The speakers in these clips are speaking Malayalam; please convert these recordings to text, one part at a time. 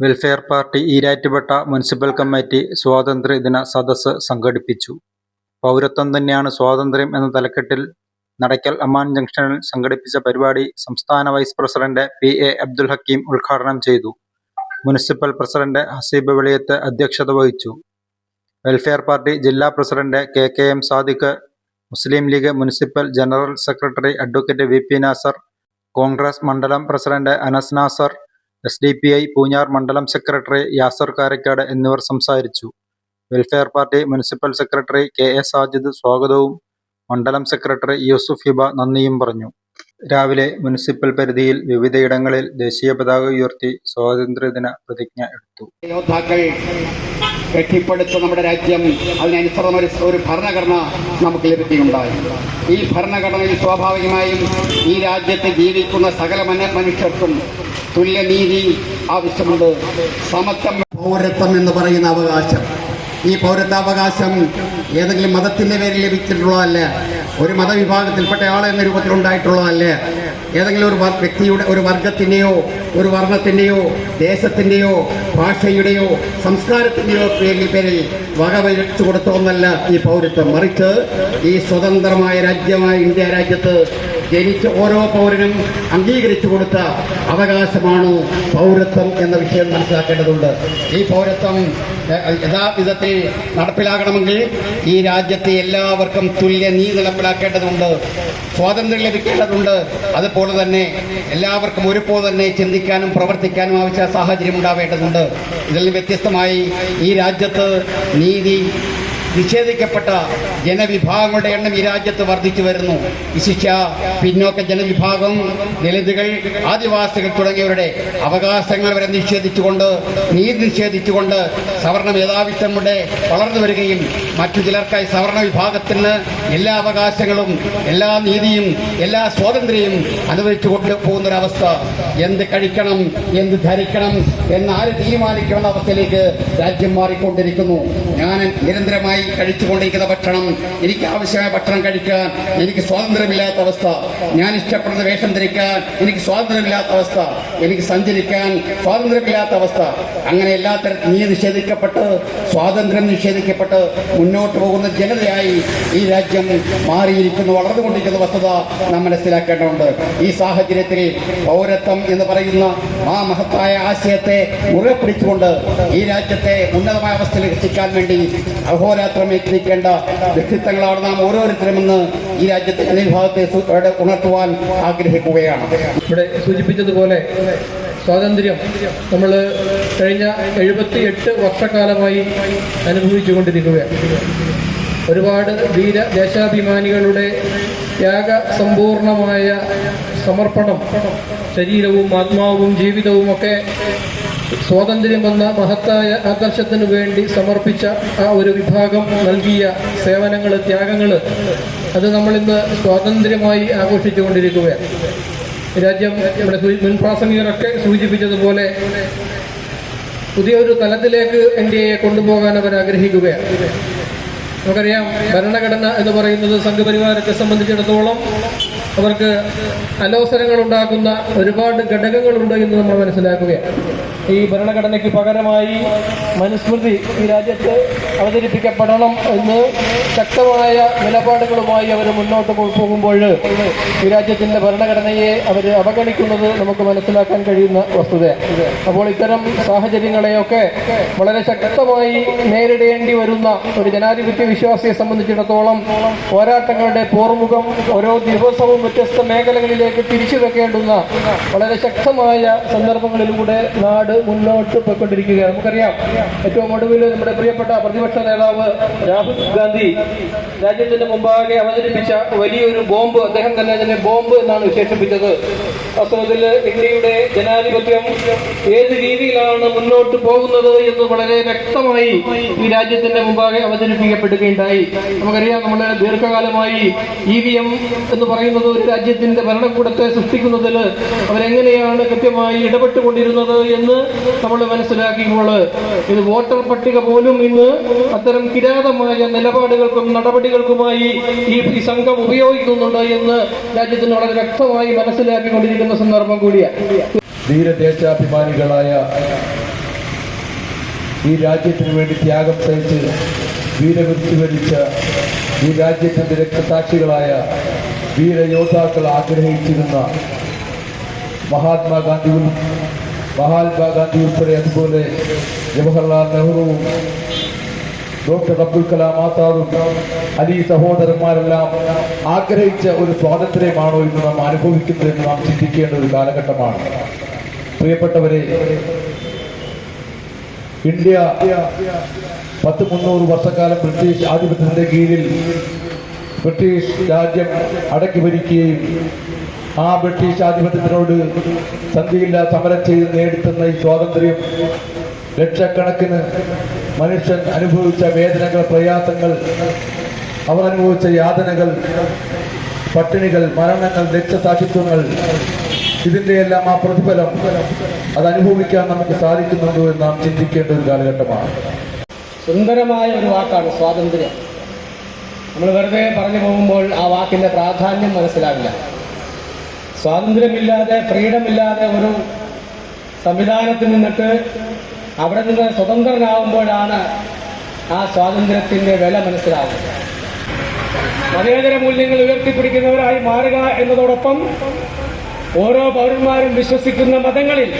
Welfare party Erattupetta municipal committee സ്വാതന്ത്ര്യദിന സദസ്സ് സംഘടിപ്പിച്ചു. പൗരത്വം തന്നെയാണ് സ്വാതന്ത്ര്യം എന്ന തലക്കെട്ടിൽ നടക്കൽ അമാൻ ജംഗ്ഷനിൽ സംഘടിപ്പിച്ച പരിപാടി സംസ്ഥാന vice president P. A. Abdul Hakeem ഉദ്ഘാടനം ചെയ്തു. മുനിസിപ്പൽ പ്രസിഡന്റ് ഹസീബ് വെളിയത്ത് അധ്യക്ഷത വഹിച്ചു. വെൽഫെയർ പാർട്ടി ജില്ലാ president K. K. M. Sadiq, Muslim League municipal general secretary advocate V. P. Nasar, Congress മണ്ഡലം president Anas Nasar, S. D. P. I Poonjar മണ്ഡലം സെക്രട്ടറി യാസർ കാരക്കാട് എന്നിവർ സംസാരിച്ചു. Welfare party municipal secretary K. A. Sajid സ്വാഗതവും മണ്ഡലം സെക്രട്ടറി യൂസുഫ് ഹിബ നന്ദിയും പറഞ്ഞു. രാവിലെ മുനിസിപ്പൽ പരിധിയിൽ വിവിധയിടങ്ങളിൽ ദേശീയ പതാക ഉയർത്തി സ്വാതന്ത്ര്യദിന പ്രതിജ്ഞ എടുത്തു. യോദ്ധാക്കൾ കെട്ടിപ്പടുത്ത നമ്മുടെ രാജ്യം അതിനനുസൃതം ഒരു ഭരണഘടന നമുക്ക് ലഭിക്കുകയുണ്ടായി ഈ ഭരണഘടനയിൽ സ്വാഭാവികമായും ഈ രാജ്യത്ത് ജീവിക്കുന്ന സകല മനുഷ്യർക്കും തുല്യനീതി ആവശ്യമുണ്ട്. സമത്വം പൗരത്വം എന്ന് പറയുന്ന അവകാശം. ഈ പൗരത്വാവകാശം ഏതെങ്കിലും മതത്തിന്റെ പേരിൽ ലഭിച്ചിട്ടുള്ളതല്ല? ഒരു മതവിഭാഗത്തിൽപ്പെട്ട ആൾ എന്ന രൂപത്തിലുണ്ടായിട്ടുള്ളതല്ല ഏതെങ്കിലും ഒരു വ്യക്തിയുടെ ഒരു വർഗത്തിന്റെയോ ഒരു വർണത്തിന്റെയോ ദേശത്തിന്റെയോ ഭാഷയുടെയോ സംസ്കാരത്തിന്റെയോ പേരിൽ പേരിൽ ഒന്നല്ല ഈ പൗരത്വം. മറിച്ച് ഈ സ്വതന്ത്രമായ രാജ്യമായ ഇന്ത്യ രാജ്യത്ത് ജനിച്ച ഓരോ പൗരനും അംഗീകരിച്ചു കൊടുത്ത അവകാശമാണ് പൗരത്വം എന്ന വിഷയം മനസ്സിലാക്കേണ്ടതുണ്ട്. ഈ പൗരത്വം യഥാവിധത്തിൽ നടപ്പിലാകണമെങ്കിൽ ഈ രാജ്യത്തെ എല്ലാവർക്കും തുല്യ നീ നടപ്പിലാക്കേണ്ടതുണ്ട്. സ്വാതന്ത്ര്യം ലഭിക്കേണ്ടതുണ്ട്. അതുപോലെ തന്നെ എല്ലാവർക്കും ഒരുപോലെ തന്നെ ചിന്തിക്കാനും പ്രവർത്തിക്കാനും ആവശ്യ സാഹചര്യം ഉണ്ടാവേണ്ടതുണ്ട്. ഇതിൽ വ്യത്യസ്തമായി ഈ രാജ്യത്ത് നീതി നിഷേധിക്കപ്പെട്ട ജനവിഭാഗങ്ങളുടെ എണ്ണം ഈ രാജ്യത്ത് വർദ്ധിച്ചു വരുന്നു. വിശിഷ്യ പിന്നോക്ക ജനവിഭാഗം ദളിതുകൾ ആദിവാസികൾ തുടങ്ങിയവരുടെ അവകാശങ്ങൾ വരെ നിഷേധിച്ചുകൊണ്ട് നീതി നിഷേധിച്ചുകൊണ്ട് സവർണ മേധാവിത്വങ്ങളുടെ വളർന്നു വരികയും മറ്റു ചിലർക്കായി സവർണ വിഭാഗത്തിന് എല്ലാ അവകാശങ്ങളും എല്ലാ നീതിയും എല്ലാ സ്വാതന്ത്ര്യവും അനുവദിച്ചു കൊണ്ട് പോകുന്നൊരവസ്ഥ എന്ത് കഴിക്കണം എന്ത് ധരിക്കണം എന്ന് ആര് തീരുമാനിക്കുന്ന അവസ്ഥയിലേക്ക് രാജ്യം മാറിക്കൊണ്ടിരിക്കുന്നു. ഞാൻ നിരന്തരമായി കഴിച്ചുകൊണ്ടിരിക്കുന്ന ഭക്ഷണം എനിക്ക് ആവശ്യമായ ഭക്ഷണം കഴിക്കാൻ എനിക്ക് സ്വാതന്ത്ര്യമില്ലാത്ത അവസ്ഥ. ഞാൻ ഇഷ്ടപ്പെടുന്ന വേഷം ധരിക്കാൻ എനിക്ക് സ്വാതന്ത്ര്യമില്ലാത്ത അവസ്ഥ. എനിക്ക് സഞ്ചരിക്കാൻ സ്വാതന്ത്ര്യമില്ലാത്ത അവസ്ഥ. അങ്ങനെ എല്ലാ തരത്തിൽ നീ നിഷേധിക്കപ്പെട്ട് സ്വാതന്ത്ര്യം നിഷേധിക്കപ്പെട്ട് മുന്നോട്ട് പോകുന്ന ജനതയായി ഈ രാജ്യം മാറിയിരിക്കുന്നു. വളർന്നുകൊണ്ടിരിക്കുന്ന വസ്തുത നാം മനസ്സിലാക്കേണ്ടതുണ്ട്. ഈ സാഹചര്യത്തിൽ പൗരത്വം എന്ന് പറയുന്ന ആ മഹത്തായ ആശയത്തെ മുറുകെ പിടിച്ചുകൊണ്ട് ഈ രാജ്യത്തെ ഉന്നതമായ അവസ്ഥയിൽ എത്തിക്കാൻ വേണ്ടി അഹോരാത്രം എത്തിക്കേണ്ട വ്യക്തിത്വങ്ങളാണ് നാം ഓരോരുത്തരുമെന്ന് ഈ രാജ്യത്തെ ജനവിഭാഗത്തെ ഉണർത്തുവാൻ ആഗ്രഹിക്കുകയാണ്. ഇവിടെ സൂചിപ്പിച്ചതുപോലെ സ്വാതന്ത്ര്യം നമ്മൾ കഴിഞ്ഞ എഴുപത്തി എട്ട് വർഷക്കാലമായി അനുഭവിച്ചു കൊണ്ടിരിക്കുകയാണ് ഒരുപാട് വീര ദേശാഭിമാനികളുടെ ത്യാഗ സമ്പൂർണമായ സമർപ്പണം ശരീരവും ആത്മാവും ജീവിതവും ഒക്കെ സ്വാതന്ത്ര്യം വന്ന മഹത്തായ ആദർശത്തിനു വേണ്ടി സമർപ്പിച്ച ആ ഒരു വിഭാഗം നൽകിയ സേവനങ്ങൾ ത്യാഗങ്ങൾ അത് നമ്മളിന്ന് സ്വാതന്ത്ര്യമായി ആഘോഷിച്ചുകൊണ്ടിരിക്കുകയാണ്. രാജ്യം ഇവിടെ മുൻപ്രാസംഗികരൊക്കെ മുൻ പ്രാസംഗികരൊക്കെ സൂചിപ്പിച്ചതുപോലെ പുതിയൊരു തലത്തിലേക്ക് ഇന്ത്യയെ കൊണ്ടുപോകാൻ അവർ ആഗ്രഹിക്കുകയാണ്. നമുക്കറിയാം ഭരണഘടന എന്ന് പറയുന്നത് സംഘപരിവാരത്തെ സംബന്ധിച്ചിടത്തോളം അവർക്ക് അലോസരങ്ങൾ ഉണ്ടാക്കുന്ന ഒരുപാട് ഘടകങ്ങളുണ്ട് എന്ന് നമ്മൾ മനസ്സിലാക്കുകയാണ്. ഈ ഭരണഘടനയ്ക്ക് പകരമായി മനുസ്മൃതി ഈ രാജ്യത്ത് അവതരിപ്പിക്കപ്പെടണം എന്ന് ശക്തമായ നിലപാടുകളുമായി അവർ മുന്നോട്ട് പോകുമ്പോൾ ഈ രാജ്യത്തിന്റെ ഭരണഘടനയെ അവർ അവഗണിക്കുന്നത് നമുക്ക് മനസ്സിലാക്കാൻ കഴിയുന്ന വസ്തുതയാണ്. അപ്പോൾ ഇത്തരം സാഹചര്യങ്ങളെയൊക്കെ വളരെ ശക്തമായി നേരിടേണ്ടി വരുന്ന ഒരു ജനാധിപത്യ വിശ്വാസിയെ സംബന്ധിച്ചിടത്തോളം പോരാട്ടങ്ങളുടെ പോർമുഖം ഓരോ ദിവസവും വ്യത്യസ്ത മേഖലകളിലേക്ക് തിരിച്ചു വെക്കേണ്ടുന്ന വളരെ ശക്തമായ സന്ദർഭങ്ങളിലൂടെ നാട് മുന്നോട്ട് പോയിക്കൊണ്ടിരിക്കുകയാണ്. നമുക്കറിയാം ഏറ്റവും ഒടുവിൽ നമ്മുടെ പ്രിയപ്പെട്ട പ്രതിപക്ഷ നേതാവ് രാഹുൽ ഗാന്ധി രാജ്യത്തിന്റെ മുമ്പാകെ അവതരിപ്പിച്ച വലിയൊരു ബോംബ് അദ്ദേഹം തന്നെ അതിനെ ബോംബ് എന്നാണ് വിശേഷിപ്പിച്ചത്. വാസ്തവത്തിൽ ഇന്ത്യയുടെ ജനാധിപത്യം ഏത് രീതിയിലാണ് മുന്നോട്ട് പോകുന്നത് എന്ന് വളരെ വ്യക്തമായി ഈ രാജ്യത്തിന്റെ മുമ്പാകെ അവതരിപ്പിക്കപ്പെടുകയുണ്ടായി. നമുക്കറിയാം നമ്മൾ ദീർഘകാലമായി ഇ വി എം എന്ന് പറയുന്നത് ഒരു രാജ്യത്തിന്റെ ഭരണകൂടത്തെ സൃഷ്ടിക്കുന്നതിൽ അവരെങ്ങനെയാണ് കൃത്യമായി ഇടപെട്ടുകൊണ്ടിരുന്നത് എന്ന് നമ്മൾ മനസ്സിലാക്കിയപ്പോൾ ഇത് വോട്ടർ പട്ടിക പോലും ഇന്ന് അത്തരം കിരാതമായ നിലപാടുകൾക്കും നടപടികൾക്കുമായി ഈ സംഘം ഉപയോഗിക്കുന്നുണ്ട് എന്ന് രാജ്യത്തിന് വളരെ വ്യക്തമായി മനസ്സിലാക്കിക്കൊണ്ടിരിക്കുന്ന സന്ദർഭം കൂടിയാണ്. ധീരദേശാഭിമാനികളായ ഈ രാജ്യത്തിന് വേണ്ടി ത്യാഗം സഹിച്ച് വീരമൃത്യു വരിച്ച ഈ രാജ്യത്തിന്റെ രക്തസാക്ഷികളായ വീരയോദ്ധാക്കൾ ആഗ്രഹിച്ചിരുന്ന മഹാത്മാഗാന്ധി മഹാത്മാഗാന്ധി ഉൾപ്പെടെ അതുപോലെ ജവഹർലാൽ നെഹ്റുവും ഡോക്ടർ അബ്ദുൽ കലാം ആസാദും അലി സഹോദരന്മാരെല്ലാം ആഗ്രഹിച്ച ഒരു സ്വാതന്ത്ര്യമാണോ ഇന്ന് നാം അനുഭവിക്കുന്നതെന്ന് നാം ചിന്തിക്കേണ്ട ഒരു കാലഘട്ടമാണ്. പ്രിയപ്പെട്ടവരെ ഇന്ത്യ പത്ത് മുന്നൂറ് വർഷക്കാലം ബ്രിട്ടീഷ് ആധിപത്യത്തിന്റെ കീഴിൽ ബ്രിട്ടീഷ് രാജ്യം അടക്കി ഭരിക്കുകയും ആ ബ്രിട്ടീഷ് ആധിപത്യത്തിനോട് സന്ധിയില്ല സമരം ചെയ്ത് നേടിത്തന്ന ഈ സ്വാതന്ത്ര്യം ലക്ഷക്കണക്കിന് മനുഷ്യൻ അനുഭവിച്ച വേദനകൾ പ്രയാസങ്ങൾ അവർ അനുഭവിച്ച യാതനകൾ പട്ടിണികൾ മരണങ്ങൾ രക്തസാക്ഷിത്വങ്ങൾ ഇതിന്റെയെല്ലാം ആ പ്രതിഫലം അത് അനുഭവിക്കാൻ നമുക്ക് സാധിക്കുന്നുണ്ടോ എന്ന് നാം ചിന്തിക്കേണ്ട ഒരു കാലഘട്ടമാണ്. സുന്ദരമായ ഒരു വാക്കാണ് സ്വാതന്ത്ര്യം. നമ്മൾ വെറുതെ പറഞ്ഞു പോകുമ്പോൾ ആ വാക്കിന്റെ പ്രാധാന്യം മനസ്സിലാവില്ല. സ്വാതന്ത്ര്യമില്ലാതെ ഫ്രീഡം ഇല്ലാതെ ഒരു സംവിധാനത്തിൽ നിന്നിട്ട് അവിടെ നിന്ന് സ്വതന്ത്രനാവുമ്പോഴാണ് ആ സ്വാതന്ത്ര്യത്തിന്റെ വില മനസ്സിലാവുന്നത്. മതേതര മൂല്യങ്ങൾ ഉയർത്തിപ്പിടിക്കുന്നവരായി മാറുക എന്നതോടൊപ്പം ഓരോ പൗരന്മാരും വിശ്വസിക്കുന്ന മതങ്ങളിൽ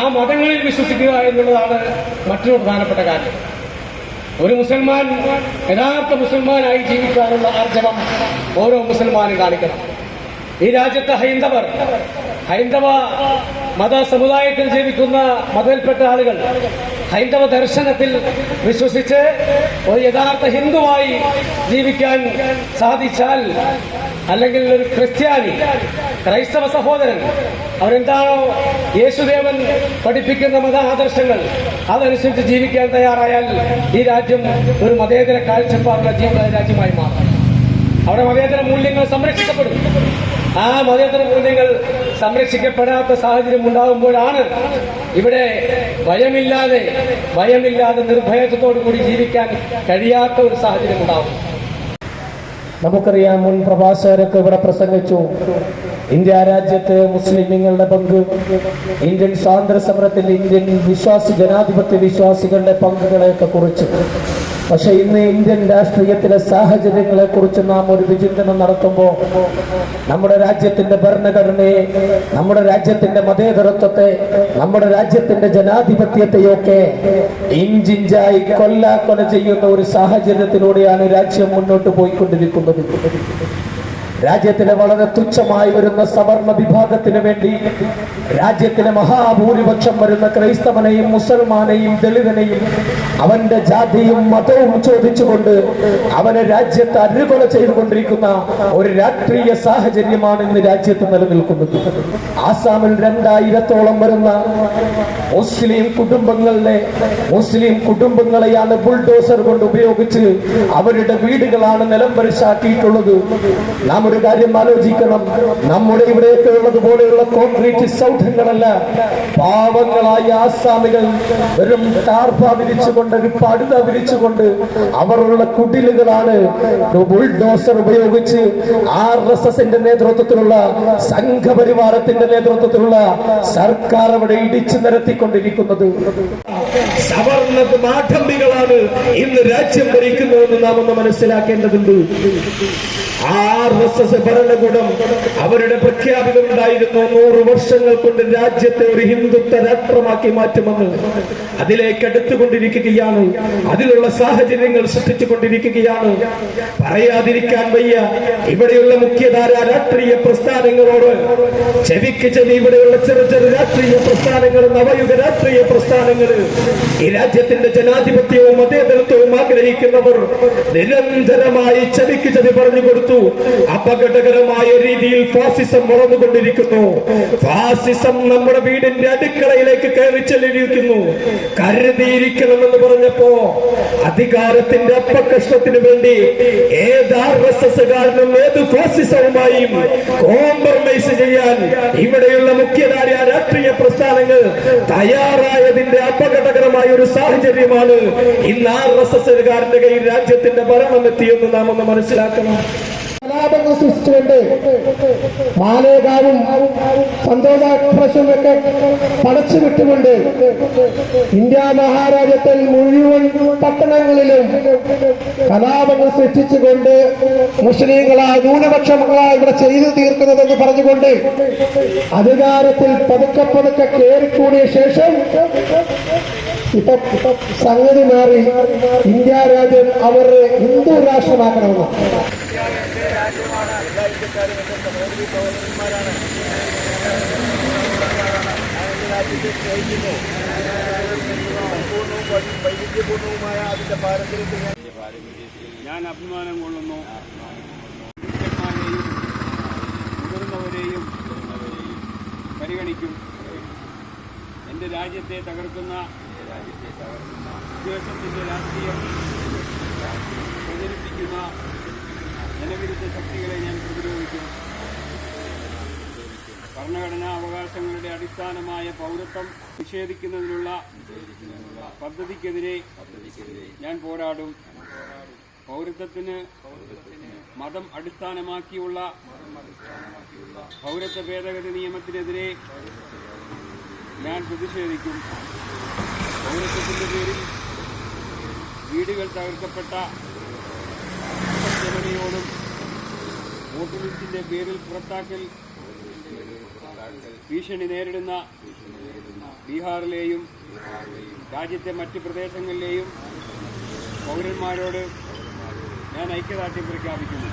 ആ മതങ്ങളിൽ വിശ്വസിക്കുക എന്നുള്ളതാണ് മറ്റൊരു പ്രധാനപ്പെട്ട കാര്യം. ഒരു മുസൽമാൻ യഥാർത്ഥ മുസൽമാനായി ജീവിക്കാനുള്ള ആർജവം ഓരോ മുസൽമാനും കാണിക്കണം. ഈ രാജ്യത്തെ ഹൈന്ദവർ ഹൈന്ദവ മത സമുദായത്തിൽ ജീവിക്കുന്ന മതത്തിൽപ്പെട്ട ആളുകൾ ഹൈന്ദവ ദർശനത്തിൽ വിശ്വസിച്ച് ഒരു യഥാർത്ഥ ഹിന്ദുവായി ജീവിക്കാൻ സാധിച്ചാൽ അല്ലെങ്കിൽ ഒരു ക്രിസ്ത്യാനി ക്രൈസ്തവ സഹോദരൻ അവരെന്താണോ യേശുദേവൻ പഠിപ്പിക്കുന്ന മത ആദർശങ്ങൾ അതനുസരിച്ച് ജീവിക്കാൻ തയ്യാറായാൽ ഈ രാജ്യം ഒരു മതേതര കാഴ്ചപ്പാടുള്ള ജീവിത രാജ്യമായി മാറും. അവിടെ മതേതര മൂല്യങ്ങൾ സംരക്ഷിക്കപ്പെടും. ആ മതേതര മൂല്യങ്ങൾ സംരക്ഷിക്കപ്പെടാത്ത സാഹചര്യം ഉണ്ടാകുമ്പോഴാണ് ഇവിടെ ഭയമില്ലാതെ ഭയമില്ലാതെ നിർഭയത്വത്തോടു കൂടി ജീവിക്കാൻ കഴിയാത്ത ഒരു സാഹചര്യം ഉണ്ടാകും നമുക്കറിയാം മുൻ പ്രഭാഷകരൊക്കെ ഇവിടെ പ്രസംഗിച്ചു. ഇന്ത്യ രാജ്യത്ത് മുസ്ലിമീങ്ങളുടെ പങ്ക് ഇന്ത്യൻ സ്വാതന്ത്ര്യ സമരത്തിൽ ഇന്ത്യൻ വിശ്വാസി ജനാധിപത്യ വിശ്വാസികളുടെ പങ്കുകളെയൊക്കെ കുറിച്ച്. പക്ഷെ ഇന്ന് ഇന്ത്യൻ രാഷ്ട്രീയത്തിലെ സാഹചര്യങ്ങളെ കുറിച്ച് നാം ഒരു വിചിന്തനം നടത്തുമ്പോൾ നമ്മുടെ രാജ്യത്തിന്റെ ഭരണഘടനയെ നമ്മുടെ രാജ്യത്തിന്റെ മതേതരത്വത്തെ നമ്മുടെ രാജ്യത്തിന്റെ ജനാധിപത്യത്തെയൊക്കെ ഇഞ്ചിഞ്ചായി കൊല ചെയ്യുന്ന ഒരു സാഹചര്യത്തിലൂടെയാണ് രാജ്യം മുന്നോട്ട് പോയിക്കൊണ്ടിരിക്കുന്നത്. രാജ്യത്തിലെ വളരെ തുച്ഛമായി വരുന്ന സവർണ വിഭാഗത്തിന് വേണ്ടി രാജ്യത്തിലെ മഹാഭൂരിപക്ഷം വരുന്ന ക്രൈസ്തവനെയും മുസൽമാനെയും ദളിതനെയും അവന്റെ ജാതിയും മതവും ചോദിച്ചുകൊണ്ട് അവനെ രാജ്യത്ത് അരുകൊല ചെയ്തുകൊണ്ടിരിക്കുന്ന ഒരു രാഷ്ട്രീയ സാഹചര്യമാണ് ഇന്ന് രാജ്യത്ത് നിലനിൽക്കുന്നത്. ആസാമിൽ രണ്ടായിരത്തോളം വരുന്ന മുസ്ലിം കുടുംബങ്ങളിലെ മുസ്ലിം കുടുംബങ്ങളെയാണ് ബുൾഡോസർ കൊണ്ട് ഉപയോഗിച്ച് അവരുടെ വീടുകളാണ് നിലംപരിശാക്കിയിട്ടുള്ളത്. നാം ഒരു കാര്യം ആലോചിക്കണം. നമ്മുടെ ഇവിടെയൊക്കെ ഉള്ളതുപോലെയുള്ള കോൺക്രീറ്റ് സൗധങ്ങളല്ല. പാവങ്ങളായ ആസാമികൾ വെറും ടാർപ്പ വിരിച്ചുകൊണ്ട് ഒരു പടുത വിരിച്ചുകൊണ്ട് അവരുള്ള കുടിലുകളാണ് ബുൾഡോസർ ഉപയോഗിച്ച് ആർ എസ് എസിന്റെ നേതൃത്വത്തിലുള്ള സംഘപരിവാരത്തിന്റെ നേതൃത്വത്തിലുള്ള സർക്കാർ അവിടെ ഇടിച്ചു നിരത്തിക്കൊണ്ടിരിക്കുന്നത്. സവർണ മാഠമ്പികളാണ് ഇന്ന് രാജ്യം ഭരിക്കുന്നതെന്ന് നാം ഒന്ന് മനസ്സിലാക്കേണ്ടതുണ്ട്. ആർ എസ് എസ് ഭരണകൂടം അവരുടെ പ്രഖ്യാപിതമുണ്ടായിരുന്നു നൂറ് വർഷങ്ങൾ കൊണ്ട് രാജ്യത്തെ ഒരു ഹിന്ദുത്വ രാഷ്ട്രമാക്കി മാറ്റുമെന്ന്. അതിലേക്ക് അടുത്തുകൊണ്ടിരിക്കുകയാണ്. അതിലുള്ള സാഹചര്യങ്ങൾ സൃഷ്ടിച്ചുകൊണ്ടിരിക്കുകയാണ്. പറയാതിരിക്കാൻ വയ്യ. ഇവിടെയുള്ള മുഖ്യധാര രാഷ്ട്രീയ പ്രസ്ഥാനങ്ങളോട് ചെവിക്ക് ചെവി ഇവിടെയുള്ള ചെറു ചെറു രാഷ്ട്രീയ പ്രസ്ഥാനങ്ങൾ നവയുഗ രാഷ്ട്രീയ പ്രസ്ഥാനങ്ങൾ. ഈ രാജ്യത്തിന്റെ ജനാധിപത്യവും മതേതരത്വവും ആഗ്രഹിക്കുന്നവർ നിരന്തരമായി ചെവിക്ക് ചെവി പറഞ്ഞു കൊടുത്തു അപകടകരമായ രീതിയിൽ ഫാസിസം വളർന്നുകൊണ്ടിരിക്കുന്നു. ഫാസിസം നമ്മുടെ വീടിന്റെ അടുക്കളയിലേക്ക് കയറി ചെല്ലിരിക്കുന്നു കരുതിയിരിക്കണമെന്ന് പറഞ്ഞപ്പോ അധികാരത്തിന്റെ അപ്പകഷ്ണത്തിന് വേണ്ടി ഏത് ആർ എസ് ഏത് ഫാസിസവുമായും കോംപ്രമൈസ് ചെയ്യാൻ ഇവിടെയുള്ള മുഖ്യധാര രാഷ്ട്രീയ പ്രസ്ഥാനങ്ങൾ തയ്യാറായതിന്റെ അപകടകരമായ ഒരു സാഹചര്യമാണ് ഇന്ന് ആർ എസ് എസ് കാരന്റെ കയ്യിൽ രാജ്യത്തിന്റെ ഭരണം എത്തിയെന്ന് നാം ഒന്ന് മനസ്സിലാക്കണം. കലാപങ്ങൾ സൃഷ്ടിച്ചുകൊണ്ട് മാലേകാവും സന്തോഷാക്രശും ഒക്കെ പടച്ചു വിട്ടുകൊണ്ട് ഇന്ത്യ മഹാരാജ്യത്തിൽ മുഴുവൻ പട്ടണങ്ങളിലും കലാപങ്ങൾ സൃഷ്ടിച്ചുകൊണ്ട് മുസ്ലിങ്ങളാ ന്യൂനപക്ഷങ്ങളാ ഇവിടെ ചെയ്തു തീർക്കുന്നതെന്ന് പറഞ്ഞുകൊണ്ട് അധികാരത്തിൽ പതുക്കെ പതുക്കെ കയറിക്കൂടിയ ശേഷം ഇപ്പൊ സംഗതി മാറി ഇന്ത്യ രാജ്യം അവരെ ഹിന്ദു രാഷ്ട്രമാക്കണമെന്നാണ് ഞാൻ അഭിമാനം കൊള്ളുന്നു. മുതിർന്നവരെയും പരിഗണിക്കും. എന്റെ രാജ്യത്തെ തകർക്കുന്ന രാജ്യത്തെ തകർക്കുന്ന വിദ്വേഷത്തിന്റെ രാഷ്ട്രീയം പ്രചരിപ്പിക്കുന്ന ജനവിരുദ്ധ ശക്തികളെ ഞാൻ പ്രതിരോധിക്കും. ഭരണഘടനാ അവകാശങ്ങളുടെ അടിസ്ഥാനമായ പൗരത്വം നിഷേധിക്കുന്നതിനുള്ള പദ്ധതിക്കെതിരെ ഞാൻ പോരാടും. പൗരത്വത്തിന് മതം അടിസ്ഥാനമാക്കിയുള്ള പൗരത്വ ഭേദഗതി നിയമത്തിനെതിരെ ഞാൻ പ്രതിഷേധിക്കും. പൗരത്വത്തിന്റെ പേരിൽ വീടുകൾ തകർക്കപ്പെട്ട വോട്ട് ലിസ്റ്റിന്റെ പേരിൽ പുറത്താക്കൽ ഭീഷണി നേരിടുന്ന ബീഹാറിലെയും രാജ്യത്തെ മറ്റ് പ്രദേശങ്ങളിലെയും പൗരന്മാരോട് ഞാൻ ഐക്യദാർഢ്യം പ്രഖ്യാപിക്കുന്നു.